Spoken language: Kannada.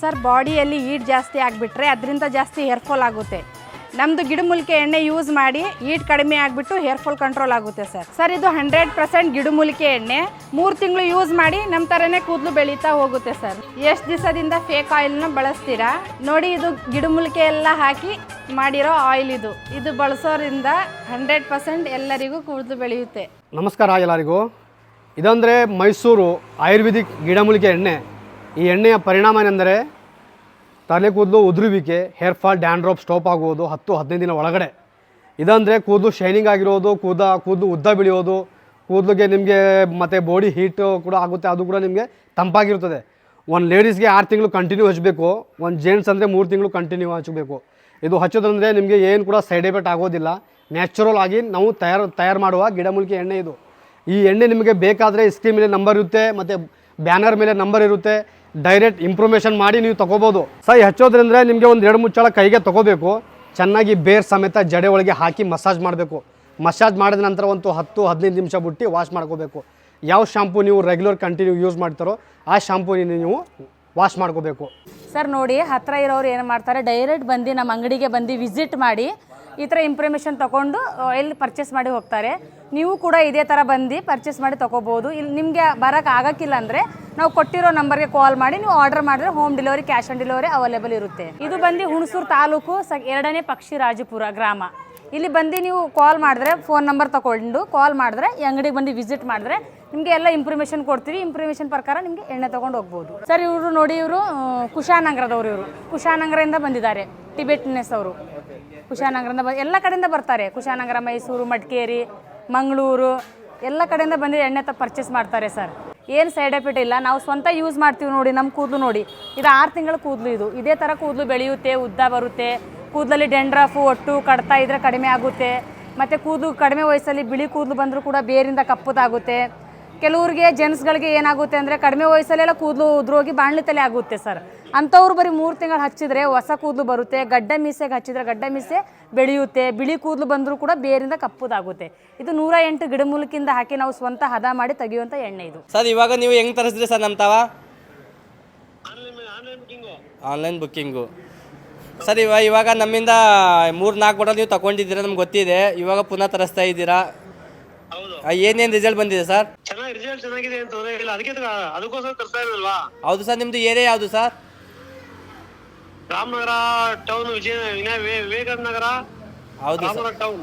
ಸರ್, ಬಾಡಿಯಲ್ಲಿ ಈಟ್ ಜಾಸ್ತಿ ಆಗಿಬಿಟ್ರೆ ಅದರಿಂದ ಜಾಸ್ತಿ ಹೇರ್ ಫಾಲ್ ಆಗುತ್ತೆ. ನಮ್ಮದು ಗಿಡಮೂಲಿಕೆ ಎಣ್ಣೆ ಯೂಸ್ ಮಾಡಿ ಈಟ್ ಕಡಿಮೆ ಆಗಿಬಿಟ್ಟು ಹೇರ್ ಫಾಲ್ ಕಂಟ್ರೋಲ್ ಆಗುತ್ತೆ ಸರ್. ಸರ್, ಇದು ಹಂಡ್ರೆಡ್ ಪರ್ಸೆಂಟ್ ಗಿಡಮೂಲಿಕೆ ಎಣ್ಣೆ. ಮೂರು ತಿಂಗಳು ಯೂಸ್ ಮಾಡಿ ನಮ್ಮ ಥರನೇ ಕೂದಲು ಬೆಳೀತಾ ಹೋಗುತ್ತೆ ಸರ್. ಎಷ್ಟು ದಿವಸದಿಂದ ಫೇಕ್ ಆಯಿಲ್ನ ಬಳಸ್ತೀರಾ? ನೋಡಿ, ಇದು ಗಿಡಮೂಲಿಕೆ ಎಲ್ಲ ಹಾಕಿ ಮಾಡಿರೋ ಆಯಿಲ್ ಇದು. ಇದು ಬಳಸೋದ್ರಿಂದ ಹಂಡ್ರೆಡ್ ಪರ್ಸೆಂಟ್ ಎಲ್ಲರಿಗೂ ಕೂದಲು ಬೆಳೆಯುತ್ತೆ. ನಮಸ್ಕಾರ ಎಲ್ಲರಿಗೂ. ಇದಂದರೆ ಮೈಸೂರು ಆಯುರ್ವೇದಿಕ್ ಗಿಡಮೂಲಿಕೆ ಎಣ್ಣೆ. ಈ ಎಣ್ಣೆಯ ಪರಿಣಾಮ ಏನೆಂದರೆ ತಲೆ ಕೂದಲು ಉದುರುವಿಕೆ ಹೇರ್ ಫಾಲ್ ಡ್ಯಾಂಡ್ರಾಪ್ ಸ್ಟಾಪ್ ಆಗುವುದು, ಹತ್ತು, ಹದಿನೈದು ದಿನ ಒಳಗಡೆ. ಇದಂದರೆ ಕೂದಲು ಶೈನಿಂಗ್ ಆಗಿರೋದು, ಕೂದ, ಕೂದಲು ಉದ್ದ ಬೆಳೆಯೋದು, ಕೂದಲಿಗೆ ನಿಮಗೆ ಮತ್ತು ಬಾಡಿ ಹೀಟು ಕೂಡ ಆಗುತ್ತೆ, ಅದು ಕೂಡ ನಿಮಗೆ ತಂಪಾಗಿರ್ತದೆ ಒಂದು ಲೇಡೀಸ್ಗೆ ಆರು ತಿಂಗಳು ಕಂಟಿನ್ಯೂ ಹಚ್ಚಬೇಕು ಒಂದು ಜೆಂಟ್ಸ್ ಅಂದರೆ ಮೂರು ತಿಂಗಳು ಕಂಟಿನ್ಯೂ ಹಚ್ಚಬೇಕು ಇದು ಹಚ್ಚೋದಂದರೆ ನಿಮಗೆ ಏನು ಕೂಡ ಸೈಡ್ ಎಫೆಕ್ಟ್ ಆಗೋದಿಲ್ಲ. ನ್ಯಾಚುರಲ್ ಆಗಿ ನಾವು ತಯಾರು ತಯಾರು ಮಾಡುವ ಗಿಡಮೂಲಿಕೆ ಎಣ್ಣೆ ಇದು. ಈ ಎಣ್ಣೆ ನಿಮಗೆ ಬೇಕಾದರೆ ಸ್ಕ್ರೀನ್ ಮೇಲೆ ನಂಬರ್ ಇರುತ್ತೆ, ಮತ್ತು ಬ್ಯಾನರ್ ಮೇಲೆ ನಂಬರ್ ಇರುತ್ತೆ. ಡೈರೆಕ್ಟ್ ಇಂಪ್ರೂಮೇಷನ್ ಮಾಡಿ ನೀವು ತಗೋಬೋದು. ಸೈ ಹಚ್ಚೋದ್ರಿಂದ ನಿಮಗೆ ಒಂದು ಎರಡು ಮುಚ್ಚಳ ಕೈಗೆ ತಗೋಬೇಕು. ಚೆನ್ನಾಗಿ ಬೇರ್ ಸಮೇತ ಜಡೆ ಒಳಗೆ ಹಾಕಿ ಮಸಾಜ್ ಮಾಡಬೇಕು. ಮಸಾಜ್ ಮಾಡಿದ ನಂತರ ಒಂದು ಹತ್ತು, ಹದಿನೈದು ನಿಮಿಷ ಬಿಟ್ಟು ವಾಶ್ ಮಾಡ್ಕೋಬೇಕು. ಯಾವ ಶಾಂಪೂ ನೀವು ರೆಗ್ಯುಲರ್ ಕಂಟಿನ್ಯೂ ಯೂಸ್ ಮಾಡ್ತಾರೋ ಆ ಶಾಂಪೂ ನೀವು ವಾಶ್ ಮಾಡ್ಕೋಬೇಕು. ಸರ್ ನೋಡಿ ಹತ್ತಿರ ಇರೋರು ಏನು ಮಾಡ್ತಾರೆ ಡೈರೆಕ್ಟ್ ಬಂದು ನಮ್ಮ ಅಂಗಡಿಗೆ ಬಂದು ವಿಸಿಟ್ ಮಾಡಿ ಈ ಥರ ಇಂಪ್ರೂಮೇಷನ್ ತೊಗೊಂಡು ಎಲ್ಲಿ ಪರ್ಚೇಸ್ ಮಾಡಿ ಹೋಗ್ತಾರೆ. ನೀವು ಕೂಡ ಇದೇ ಥರ ಬಂದು ಪರ್ಚೇಸ್ ಮಾಡಿ ತೊಗೋಬೋದು. ಇಲ್ಲಿ ನಿಮಗೆ ಬರೋಕ್ಕೆ ಆಗಕ್ಕಿಲ್ಲ ಅಂದರೆ ನಾವು ಕೊಟ್ಟಿರೋ ನಂಬರ್ಗೆ ಕಾಲ್ ಮಾಡಿ, ನೀವು ಆರ್ಡರ್ ಮಾಡಿದ್ರೆ home delivery cash on delivery available ಇರುತ್ತೆ. ಇದು ಬಂದು ಹುಣಸೂರು ತಾಲೂಕು ಸ ಎರಡನೇ ಪಕ್ಷಿ ರಾಜಪುರ ಗ್ರಾಮ. ಇಲ್ಲಿ ಬಂದು ನೀವು ಕಾಲ್ ಮಾಡಿದ್ರೆ ಫೋನ್ ನಂಬರ್ ತಗೊಂಡು ಕಾಲ್ ಮಾಡಿದ್ರೆ, ಈ ಅಂಗಡಿಗೆ ಬಂದು ವಿಸಿಟ್ ಮಾಡಿದ್ರೆ ನಿಮಗೆ ಎಲ್ಲ ಇನ್ಫಾರ್ಮೇಷನ್ ಕೊಡ್ತೀವಿ. ಇನ್ಫಾರ್ಮೇಷನ್ ಪ್ರಕಾರ ನಿಮಗೆ ಎಣ್ಣೆ ತೊಗೊಂಡು ಹೋಗ್ಬೋದು. ಸರ್, ಇವರು ನೋಡಿ ಇವರು ಕುಶಾನಗರದವರು ಇವರು. ಕುಶಾನಗರದಿಂದ ಬಂದಿದ್ದಾರೆ ಟಿಬೆಟ್ನೆಸ್ ಅವರು. ಕುಶಾನಗರದಿಂದ ಬ, ಎಲ್ಲ ಕಡೆಯಿಂದ ಬರ್ತಾರೆ. ಕುಶಾನಗರ, ಮೈಸೂರು, ಮಡಿಕೇರಿ, ಮಂಗಳೂರು, ಎಲ್ಲ ಕಡೆಯಿಂದ ಬಂದು ಎಣ್ಣೆ ತ ಪರ್ಚೇಸ್ ಮಾಡ್ತಾರೆ ಸರ್. ಏನು ಸೈಡ್ ಎಫೆಕ್ಟ್ ಇಲ್ಲ. ನಾವು ಸ್ವಂತ ಯೂಸ್ ಮಾಡ್ತೀವಿ ನೋಡಿ ನಮ್ಮ ಕೂದಲು ನೋಡಿ. ಇದು ಆರು ತಿಂಗಳ ಕೂದಲು ಇದು. ಇದೇ ಥರ ಕೂದಲು ಬೆಳೆಯುತ್ತೆ, ಉದ್ದ ಬರುತ್ತೆ. ಕೂದಲಲ್ಲಿ ಡೆಂಡ್ರಫು ಒಟ್ಟು ಕಡ್ತಾ ಇದ್ರೆ ಕಡಿಮೆ ಆಗುತ್ತೆ. ಮತ್ತು ಕೂದಲು ಕಡಿಮೆ ವಯಸ್ಸಲ್ಲಿ ಬಿಳಿ ಕೂದಲು ಬಂದರೂ ಕೂಡ ಬೇರಿಂದ ಕಪ್ಪುದಾಗುತ್ತೆ. ಕೆಲವ್ರಿಗೆ ಜೆಂಟ್ಸ್ಗಳಿಗೆ ಏನಾಗುತ್ತೆ ಅಂದರೆ ಕಡಿಮೆ ವಯಸ್ಸಲ್ಲೆಲ್ಲ ಕೂದಲು ಉದ್ರೋಗಿ ಬಾಣಲಿ ತಲೆ ಆಗುತ್ತೆ ಸರ್. ಅಂಥವ್ರು ಬರೀ ಮೂರು ತಿಂಗಳು ಹಚ್ಚಿದ್ರೆ ಹೊಸ ಕೂದಲು ಬರುತ್ತೆ ಗಡ್ಡ ಮೀಸೆಗೆ ಹಚ್ಚಿದ್ರೆ ಗಡ್ಡ ಮೀಸೆ ಬೆಳೆಯುತ್ತೆ ಬಿಳಿ ಕೂದಲು ಬಂದರೂ ಕೂಡ ಬೇರಿಂದ ಕಪ್ಪುದಾಗುತ್ತೆ. ಇದು ನೂರ ಎಂಟು ಗಿಡಮೂಲಿಕೆಯಿಂದ ಹಾಕಿ ನಾವು ಸ್ವಂತ ಹದ ಮಾಡಿ ತೆಗೆಯುವಂಥ ಎಣ್ಣೆ ಇದು. ಸರ್ ಇವಾಗ ನೀವು ಹೆಂಗೆ ತರಿಸಿದ್ರಿ ಸರ್ ನಮ್ಮ ತಾವ? Online booking. ಸರ್ ಇವಾಗ ಇವಾಗ ನಮ್ಮಿಂದ ಮೂರು ನಾಲ್ಕು ಬಾಟಲ್ ನೀವು ತಗೊಂಡಿದ್ದೀರಾ ನಮ್ಗೆ ಗೊತ್ತಿದೆ. ಇವಾಗ ಪುನಃ ತರಿಸ್ತಾ ಇದ್ದೀರಾ. ಹೌದು. ಏನೇನು ರಿಸಲ್ಟ್ ಬಂದಿದೆ ಸರ್? ಚೆನ್ನಾಗಿ ಚೆನ್ನಾಗಿದೆ ಅಂತ ಇಲ್ಲ ಅದಕ್ಕೆ ಅದಕ್ಕೋಸ್ಕರ ತರ್ತಾ ಇರಲ್ವಾ ಹೌದು ಸರ್ ನಿಮ್ಮದು ಏರಿಯಾ ಯಾವುದು ಸರ್? ರಾಮನಗರ ಟೌನ್ ವಿಜಯ ವಿನಯ ವಿವೇಕಾನಂದ ನಗರ. ಹೌದು ಸರ್. ರಾಮನಗರ ಟೌನ್